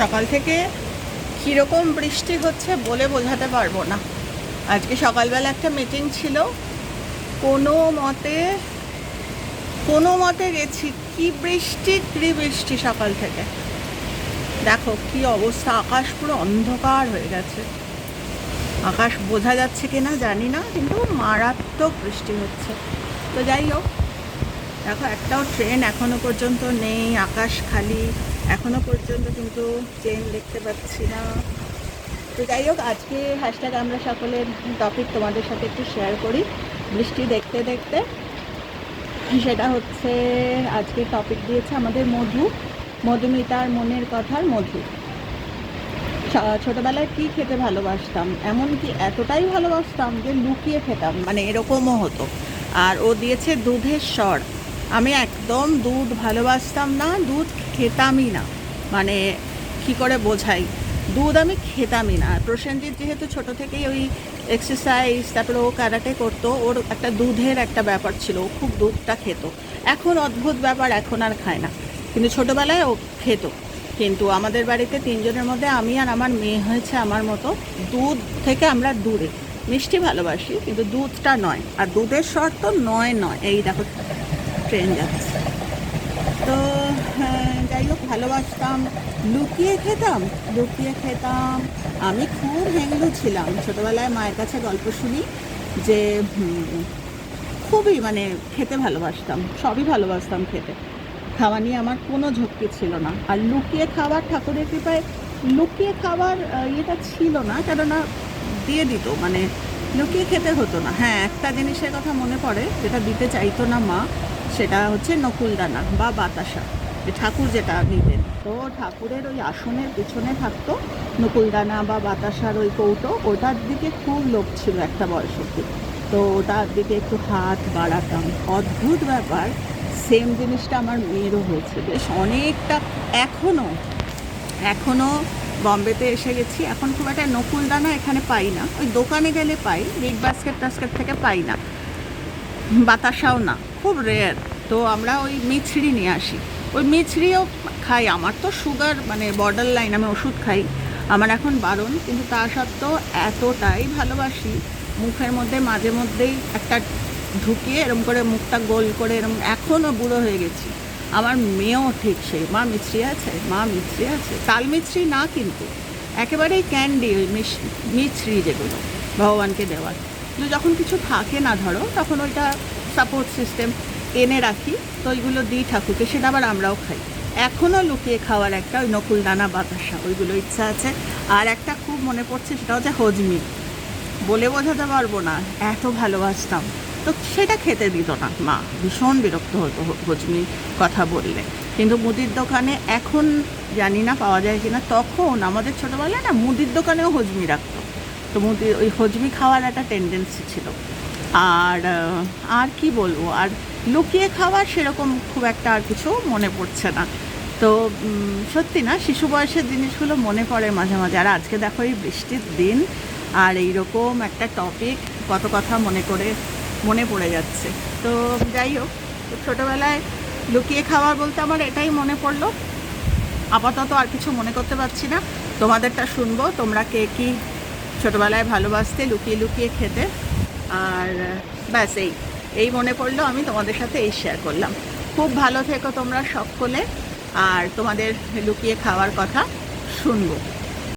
সকাল থেকে কীরকম বৃষ্টি হচ্ছে বলে বোঝাতে পারব না। আজকে সকালবেলা একটা মিটিং ছিল। কোনো মতে কোনো মতে গেছি কি বৃষ্টি কি বৃষ্টি সকাল থেকে। দেখো কি অবস্থা, আকাশ পুরো অন্ধকার হয়ে গেছে। আকাশ বোঝা যাচ্ছে কিনা জানি না, কিন্তু মারাত্মক বৃষ্টি হচ্ছে। তো যাই হোক, দেখো একটাও ট্রেন এখনও পর্যন্ত নেই, আকাশ খালি এখনও পর্যন্ত কিন্তু চেন দেখতে পাচ্ছি না। তো যাই হোক, আজকে হ্যাশট্যাগ আমরা সকলের টপিক তোমাদের সাথে একটু শেয়ার করি। বৃষ্টি দেখতে দেখতে। সেটা হচ্ছে, আজকে টপিক দিয়েছে আমাদের মধু। মধুমিতার মনের কথার মধু। ছোটবেলায় কি খেতে ভালোবাসতাম? এমনকি এতটাই ভালোবাসতাম যে লুকিয়ে খেতাম। মানে এরকমও হতো। আর ও দিয়েছে দুধের স্বর। আমি একদম দুধ ভালোবাসতাম না, দুধ খেতামই না। মানে কি করে বোঝাই? দুধ আমি খেতামই না। প্রসেনজিৎ যেহেতু ছোট থেকেই ওই এক্সারসাইজ তারপরে ও ক্যারাটে করতো, ওর একটা দুধের একটা ব্যাপার ছিল। ও খুব দুধটা খেত। এখন অদ্ভুত ব্যাপার, এখন আর খায় না। কিন্তু ছোটোবেলায় ও খেত। কিন্তু আমাদের বাড়িতে তিনজনের মধ্যে আমি আর আমার মেয়ে হয়েছে আমার মতো। দুধ থেকে আমরা দূরে। মিষ্টি ভালোবাসি, কিন্তু দুধটা নয়। আর দুধের স্বর তো নয় নয়। এই দেখো ট্রেন যাচ্ছে। তো হ্যাঁ, যাই হোক ভালোবাসতাম। লুকিয়ে খেতাম লুকিয়ে খেতাম। আমি খুব হেংলু ছিলাম। ছোটোবেলায় মায়ের কাছে গল্প শুনি যে খুবই মানে খেতে ভালোবাসতাম সবই ভালোবাসতাম খেতে। খাওয়া নিয়ে আমার কোনো ঝক্কি ছিল না। আর লুকিয়ে খাবার ঠাকুরের কৃপায় লুকিয়ে খাবার ইয়েটা ছিল না কেননা দিয়ে দিত। মানে লুকিয়ে খেতে হতো না। হ্যাঁ একটা জিনিসের কথা মনে পড়ে, যেটা দিতে চাইতো না মা, সেটা হচ্ছে নকুলদানা বা বাতাসা। ঠাকুর যেটা নিতেন। তো ঠাকুরের ওই আসনের পিছনে থাকতো নকুলদানা বা বাতাসার ওই কৌটো। ওটার দিকে খুব লোভ ছিল একটা বয়স অব্দি তো ওটার দিকে একটু হাত বাড়াতাম। অদ্ভুত ব্যাপার সেম জিনিসটা আমার মেয়েরও হয়েছে। বেশ অনেকটা এখনও এখনও বম্বেতে এসে গেছি। এখন খুব একটা নকুলদানা এখানে পাই না। ওই দোকানে গেলে পাই বিগ বাস্কেট টাস্কেট থেকে পাই না। বাতাসাও না, খুব রেয়ার তো আমরা ওই মিছরি নিয়ে আসি। ওই মিছরিও খাই, আমার তো সুগার মানে বর্ডার লাইন আমি ওষুধ খাই। আমার এখন বারণ, কিন্তু তা সত্ত্বেও এতটাই ভালোবাসি। মুখের মধ্যে মাঝে মধ্যেই একটা ঢুকিয়ে এরম করে মুখটা গোল করে এরম এখনও বুড়ো হয়ে গেছি। আমার মেয়েও ঠিক সেই, মা মিছরি আছে, মা মিছরি আছে, তাল মিছরি না কিন্তু, একেবারেই ক্যান্ডি ওই মিছরি যেগুলো ভগবানকে দেওয়ার। কিন্তু যখন কিছু থাকে না ধরো, তখন ওইটা সাপোর্ট সিস্টেম এনে রাখি, তো ওইগুলো দিই ঠাকুরকে, সেটা আবার আমরাও খাই। এখনও লুকিয়ে খাওয়ার একটা ওই নকুলদানা বাতাসা, ওইগুলো ইচ্ছা আছে। আর একটা খুব মনে পড়ছে, সেটা হচ্ছে হজমি। বলে বোঝাতে পারব না, এত ভালোবাসতাম। তো সেটা খেতে দিত না। মা, ভীষণ বিরক্ত হতো হজমি কথা বললে। কিন্তু মুদির দোকানে এখন জানি না পাওয়া যায় কিনা, তখন আমাদের ছোটোবেলায় না মুদির দোকানেও হজমি রাখতো। তো মুদি, ওই হজমি খাওয়ার একটা টেন্ডেন্সি ছিল। আর আর কি বলব? আর লুকিয়ে খাওয়ার সেরকম খুব একটা আর কিছু মনে পড়ছে না। তো সত্যি না, শিশু বয়সের জিনিসগুলো মনে পড়ে মাঝে মাঝে। আর আজকে দেখো এই বৃষ্টির দিন, আর এইরকম একটা টপিক কত কথা মনে করে মনে পড়ে যাচ্ছে। তো যাই হোক, ছোটোবেলায় লুকিয়ে খাওয়ার বলতে আমার এটাই মনে পড়ল। আপাতত আর কিছু মনে করতে পারছি না। তোমাদেরটা শুনব, তোমরা কে কি ছোটোবেলায় ভালোবাসতে, লুকিয়ে লুকিয়ে খেতে। আর ব্যাস এই এই মনে পড়ল, আমি তোমাদের সাথে এই শেয়ার করলাম। খুব ভালো থেকো তোমরা সকলে। আর তোমাদের লুকিয়ে খাওয়ার কথা শুনব।